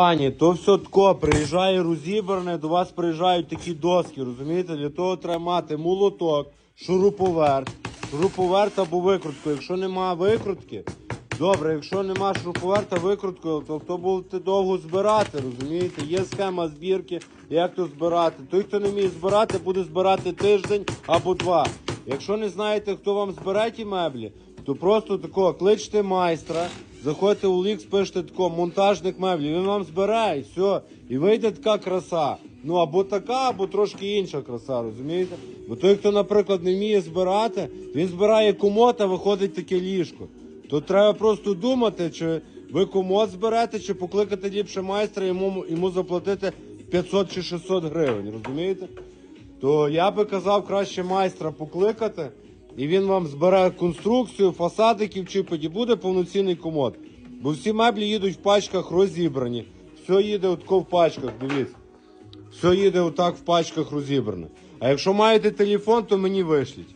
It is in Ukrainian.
Пані, то все тако, приїжджає розібране, до вас приїжджають такі доски, розумієте? Для того треба мати молоток, шуруповерт, шуруповерт або викрутку. Якщо нема викрутки, добре, якщо нема шуруповерта, викрутку, то, то будете довго збирати, розумієте? Є схема збірки, як то збирати. Той, хто не вміє збирати, буде збирати тиждень або два. Якщо не знаєте, хто вам збере ті меблі, то просто тако кличте майстра, заходьте у лікс, пишете тако, монтажник меблів, він вам збере і все. І вийде така краса. Ну або така, або трошки інша краса, розумієте? Бо той, хто, наприклад, не вміє збирати, він збирає комод, а виходить таке ліжко. То треба просто думати, чи ви комод зберете, чи покликати ліпше майстра, йому, йому заплатити 500 чи 600 гривень, розумієте? то я би казав краще майстра покликати, і він вам збере конструкцію, фасадиків чіпить, і буде повноцінний комод. Бо всі меблі їдуть в пачках розібрані. Все їде отко в пачках, дивіться. Все їде отак в пачках розібране. А якщо маєте телефон, то мені вишліть.